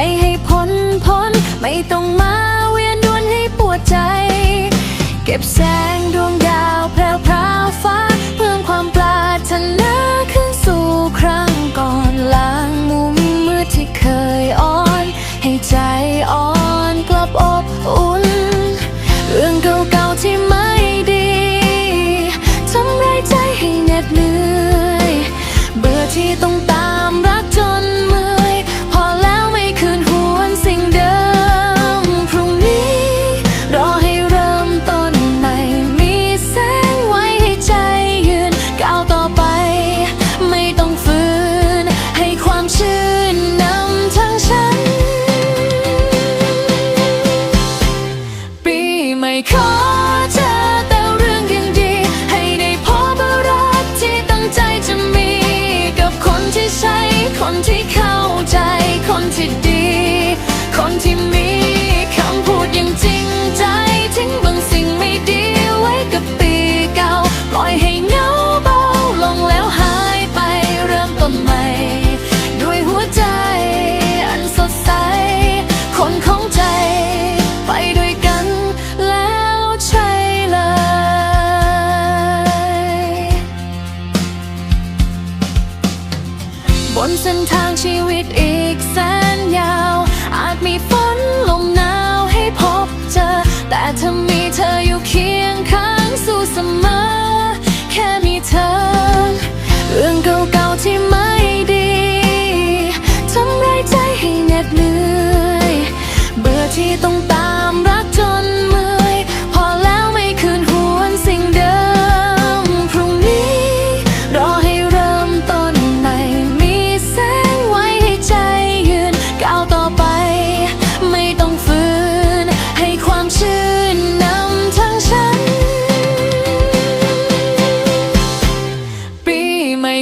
ไปให้พ้นพ้น ไม่ต้องมาเวียนวนให้ปวดใจ เก็บแสงดวง call บนเส้นทางชีวิตอีกแสน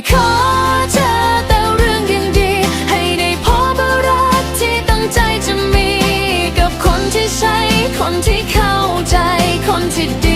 ขอเธอแต่เรื่องยังดี ให้ได้พบรักที่ตั้งใจจะมี กับคนที่ใช่คนที่เข้าใจคนที่ดี